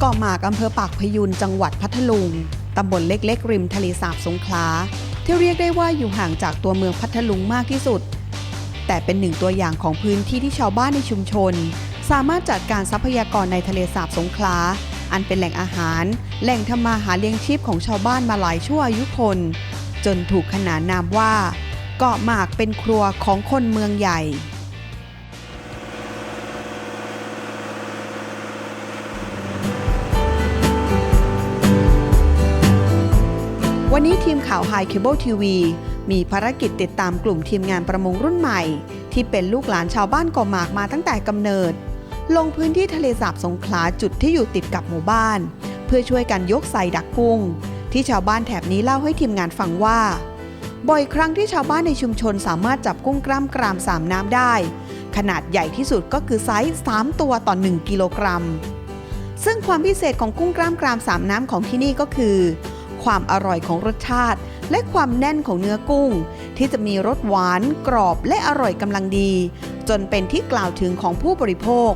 เกาะหมากอำเภอปากพยูนจังหวัดพัทลุง ตำบลเล็กๆ ริมทะเลสาบสงขลา ที่เรียกได้ว่าอยู่ห่างจากตัวเมืองพัทลุงมากที่สุด แต่เป็นหนึ่งตัวอย่างของพื้นที่ที่ชาวบ้านในชุมชน สามารถจัดการทรัพยากรในทะเลสาบสงขลา อันเป็นแหล่งอาหาร แหล่งทำมาหาเลี้ยงชีพของชาวบ้านมาหลายชั่วอายุคน จนถูกขนานนามว่า เกาะหมากเป็นครัวของคนเมืองใหญ่ วันนี้ทีมข่าว High Cable TV มีภารกิจติดตามกลุ่มทีมงานประมงรุ่นใหม่ ที่เป็นลูกหลานชาวบ้านเกาะหมากมาตั้งแต่กำเนิด ลงพื้นที่ทะเลสาบสงขลาจุดที่อยู่ติดกับหมู่บ้าน เพื่อช่วยกันยกใส่ดักกุ้ง ที่ชาวบ้านแถบนี้เล่าให้ทีมงานฟังว่า บ่อยครั้งที่ชาวบ้านในชุมชนสามารถจับกุ้งกล้ามกรามสามน้ำได้ ขนาดใหญ่ที่สุดก็คือไซส์3ตัวต่อ 1 กิโลกรัมซึ่งความพิเศษของกุ้งกล้ามกรามสามน้ำของที่นี่ก็คือ ความอร่อยของรสชาติ และความแน่นของเนื้อกุ้ง ที่จะมีรสหวานกรอบและอร่อยกำลังดี จนเป็นที่กล่าวถึงของผู้บริโภค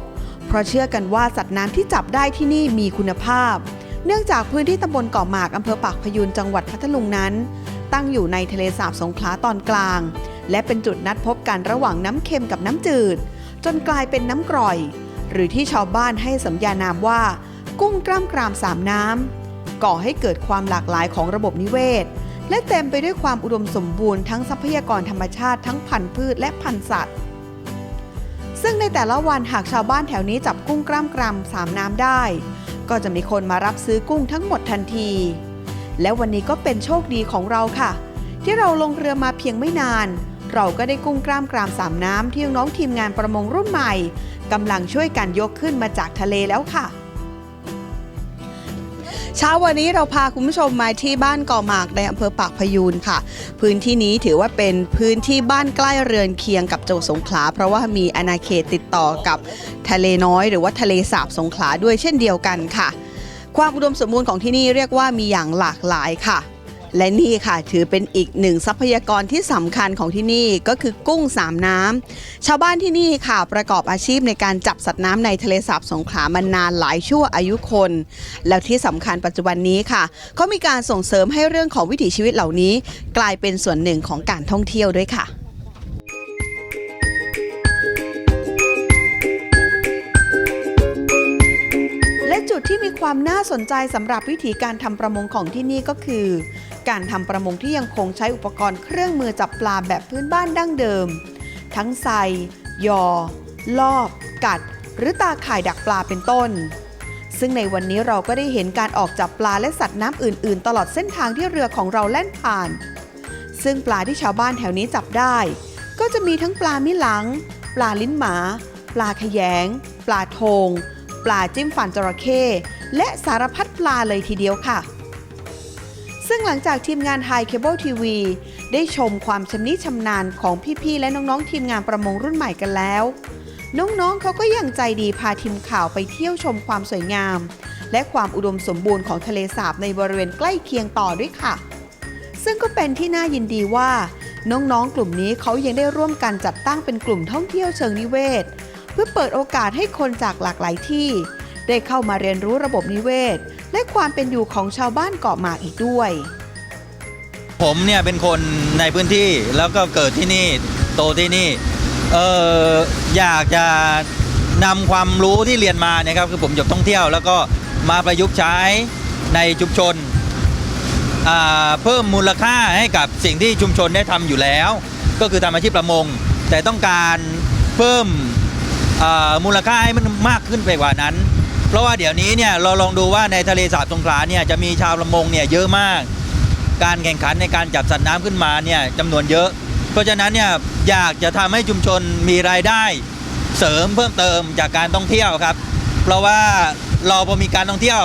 เพราะเชื่อกันว่าสัตว์น้ำที่จับได้ที่นี่มีคุณภาพ เนื่องจากพื้นที่ตำบลเกาะหมากอำเภอปากพยูนจังหวัดพัทลุงนั้น ตั้งอยู่ในทะเลสาบสงขลาตอนกลาง และเป็นจุดนัดพบกันระหว่างน้ำเค็มกับน้ำจืด จนกลายเป็นน้ำกร่อย หรือที่ชาวบ้านให้สัญญานามว่า กุ้งกล้ามกรามสามน้ำ ก่อให้เกิดความหลากหลายของระบบนิเวศ และเต็มไปด้วยความอุดมสมบูรณ์ทั้งทรัพยากรธรรมชาติทั้งพันธุ์พืชและพันธุ์สัตว์ ซึ่งในแต่ละวันหากชาวบ้านแถวนี้จับกุ้งกล้ามกรามสามน้ำได้ ก็จะมีคนมารับซื้อกุ้งทั้งหมดทันที และวันนี้ก็เป็นโชคดีของเราค่ะ ที่เราลงเรือมาเพียงไม่นาน เราก็ได้กุ้งกล้ามกรามสามน้ำที่น้องทีมงานประมงรุ่นใหม่กำลังช่วยกันยกขึ้นมาจากทะเลแล้วค่ะ เช้าวันนี้เราพาคุณผู้ชมมาที่บ้านเกาะหมากในอำเภอปากพยูนค่ะ พื้นที่นี้ถือว่าเป็นพื้นที่บ้านใกล้เรือนเคียงกับจังหวัดสงขลา เพราะว่ามีอาณาเขตติดต่อกับทะเลน้อยหรือว่าทะเลสาบสงขลาด้วยเช่นเดียวกันค่ะ ความอุดมสมบูรณ์ของที่นี่เรียกว่ามีอย่างหลากหลายค่ะ และนี่ค่ะถือเป็นอีกหนึ่งทรัพยากรที่สำคัญของที่นี่ก็คือกุ้งสามน้ำชาวบ้านที่นี่ค่ะประกอบอาชีพในการจับสัตว์น้ำในทะเลสาบสงขลามานานหลายชั่วอายุคน แล้วที่สำคัญปัจจุบันนี้ค่ะเขามีการส่งเสริมให้เรื่องของวิถีชีวิตเหล่านี้ กลายเป็นส่วนหนึ่งของการท่องเที่ยวด้วยค่ะและ ความน่าสนใจสำหรับวิธีการทำประมงของที่นี่ก็คือ การทำประมงที่ยังคงใช้อุปกรณ์เครื่องมือจับปลาแบบพื้นบ้านดั้งเดิม ทั้งไซยอ ลอบ กัด หรือตาข่ายดักปลาเป็นต้น ซึ่งในวันนี้เราก็ได้เห็นการออกจับปลาและสัตว์น้ำอื่น ๆ ตลอดเส้นทางที่เรือของเราแล่นผ่าน ซึ่งปลาที่ชาวบ้านแถวนี้จับได้ ก็จะมีทั้งปลามิหลัง ปลาลิ้นหมา ปลาขยง ปลาโทงปลาจิ้มฟันจระเข้ และสารพัดปลาเลยทีเดียวค่ะ ซึ่งหลังจากทีมงาน High Cable TV ได้ชมความชำนิชำนาญของพี่ๆ และน้องๆ ทีมงานประมงรุ่นใหม่กันแล้ว น้องๆ เขาก็ยังใจดีพาทีมข่าวไปเที่ยวชมความสวยงาม และความอุดมสมบูรณ์ของทะเลสาบในบริเวณใกล้เคียงต่อด้วยค่ะ ซึ่งก็เป็นที่น่ายินดีว่า น้องๆ กลุ่มนี้เขายังได้ร่วมกันจัดตั้งเป็นกลุ่มท่องเที่ยวเชิงนิเวศ เพื่อเปิดโอกาสให้คนจากหลากหลายที่ ได้เข้ามาเรียนรู้ระบบนิเวศ และความเป็นอยู่ของชาวบ้านเกาะหมากอีกด้วย ผมเนี่ยเป็นคนในพื้นที่แล้วก็เกิดที่นี่โตที่นี่เอออยากจะนำความรู้ที่เรียนมาเนี่ยครับคือผมจบท่องเที่ยว แล้วก็มาประยุกต์ใช้ในชุมชนเพิ่มมูลค่าให้กับสิ่งที่ชุมชนได้ทำอยู่แล้ว ก็คือทำอาชีพประมง แต่ต้องการเพิ่มมูลค่าให้มันมากขึ้นไปกว่านั้น เพราะว่าเดี๋ยวนี้เนี่ยเราลองดูว่าในทะเลสาบสงขลาเนี่ยจะมีชาวประมงเนี่ยเยอะมาก การแข่งขันในการจับสัตว์น้ำขึ้นมาเนี่ยจำนวนเยอะ เพราะฉะนั้นเนี่ยอยากจะทำให้ชุมชนมีรายได้เสริมเพิ่มเติมจากการท่องเที่ยวครับ เพราะว่าเราพอมีการท่องเที่ยว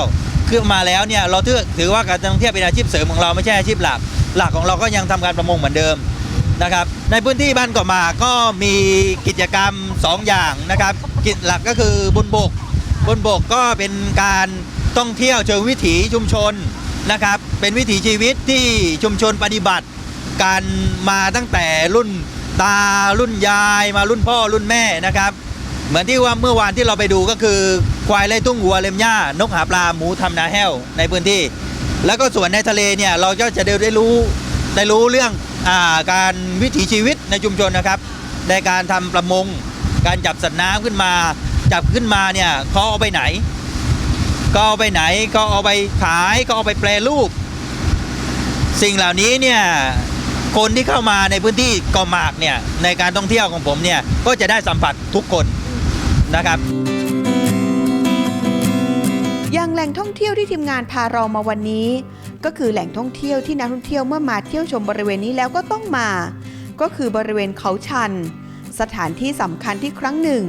ขึ้นมาแล้วเนี่ยเราถือถือว่าการท่องเที่ยวเป็นอาชีพเสริมของเราไม่ใช่อาชีพหลัก หลักของเราก็ยังทำการประมงเหมือนเดิมนะครับในพื้นที่บ้านเกาะหมากก็มีกิจกรรม 2 อย่างนะครับกิจหลักก็คือบุญบก บนบกก็เป็นการท่องเที่ยวเชิงวิถีชุมชนนะครับ เป็นวิถีชีวิตที่ชุมชนปฏิบัติ การมาตั้งแต่รุ่นตารุ่นยายมารุ่นพ่อรุ่นแม่นะครับ เหมือนที่ว่าเมื่อวานที่เราไปดูก็คือควายไล่ทุ่งวัวเล็มหญ้านกหาปลาหมูทำนาแห้วในพื้นที่ แล้วก็ส่วนในทะเลเนี่ยเราก็จะได้รู้ได้รู้เรื่องอาการวิถีชีวิตในชุมชนนะครับ ในการทำประมง การจับสัตว์น้ำขึ้นมา จับขึ้นมาเนี่ยเขาเอาไปไหน ก็เอาไปไหนก็เอาไปขายก็เอาไปแปรรูป สิ่งเหล่านี้เนี่ยคนที่เข้ามาในพื้นที่เกาะหมากเนี่ยในการท่องเที่ยวของผมเนี่ยก็จะได้สัมผัสทุกคนนะครับอย่างแหล่งท่องเที่ยวที่ทีมงานพาเรามาวันนี้ ก็คือแหล่งท่องเที่ยวที่นักท่องเที่ยวเมื่อมาเที่ยวชมบริเวณนี้แล้วก็ต้องมา ก็คือบริเวณเขาชัน สถานที่สำคัญที่ครั้งหนึ่ง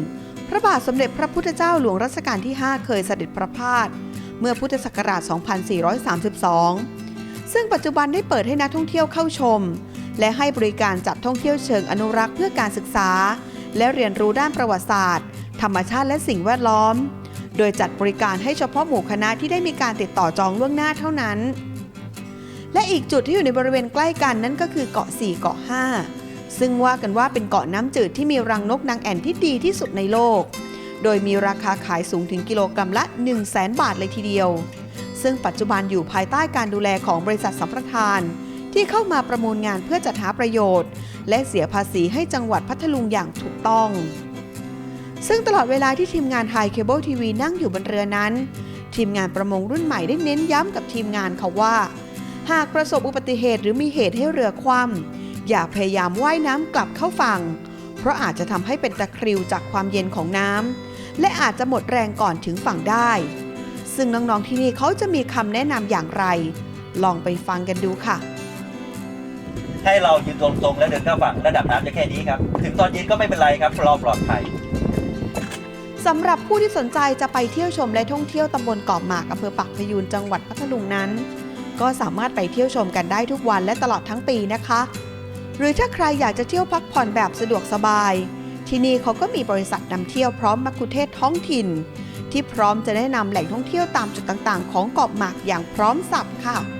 พระบาทสมเด็จพระพุทธเจ้าหลวงรัชกาลที่ 5 เคยเสด็จประพาสเมื่อพุทธศักราช 2432 ซึ่งปัจจุบันได้เปิดให้นักท่องเที่ยวเข้าชม และให้บริการจัดท่องเที่ยวเชิงอนุรักษ์เพื่อการศึกษา และเรียนรู้ด้านประวัติศาสตร์ ธรรมชาติและสิ่งแวดล้อม โดยจัดบริการให้เฉพาะหมู่คณะที่ได้มีการติดต่อจองล่วงหน้าเท่านั้น และอีกจุดที่อยู่ในบริเวณใกล้กันนั่นก็คือเกาะ 4 เกาะ 5 ซึ่งว่ากันว่าเป็นเกาะน้ำจืดที่มีรังนกนางแอ่นที่ดีที่สุดในโลก โดยมีราคาขายสูงถึงกิโลกรัมละ 1 0 0 0 0แบาทเลยทีเดียว ซึ่งปัจจุบันอยู่ภายใต้การดูแลของบริษัทสัมปทาน ที่เข้ามาประมูลงานเพื่อจัดหาประโยชน์ และเสียภาษีให้จังหวัดพัทลุงอย่างถูกต้อง ซึ่งตลอดเวลาที่ทีมงาน High Cable TV นั่งอยู่บนเรือนั้น ทีมงานประมงรุ่นใหม่ได้เน้นย้ำกับทีมงานค่ะว่า หากประสบอุบัติเหตุหรือมีเหตุให้เรือคว่ำ อย่าพยายามว่ายน้ำกลับเข้าฝั่ง เพราะอาจจะทำให้เป็นตะคริวจากความเย็นของน้ำและอาจจะหมดแรงก่อนถึงฝั่งได้ ซึ่งน้องๆที่นี่เขาจะมีคำแนะนำอย่างไร ลองไปฟังกันดูค่ะให้เรายืนตรงๆ แล้วเดินเข้าฝั่งระดับน้ำจะแค่นี้ครับ ถึงตอนเย็นก็ไม่เป็นไรครับเราปลอดภัยสำหรับผู้ที่สนใจจะไปเที่ยวชมและท่องเที่ยวตำบลเกาะหมากอำเภอปักพยูนจังหวัดพัทลุงนั้น ก็สามารถไปเที่ยวชมกันได้ทุกวันและตลอดทั้งปีนะคะ หรือถ้าใครอยากจะเที่ยวพักผ่อนแบบสะดวกสบาย ที่นี่เขาก็มีบริษัทนำเที่ยวพร้อมมักคุเทศก์ท้องถิ่น ที่พร้อมจะแนะนำแหล่งท่องเที่ยวตามจุดต่างๆ ของเกาะหมากอย่างพร้อมสับค่ะ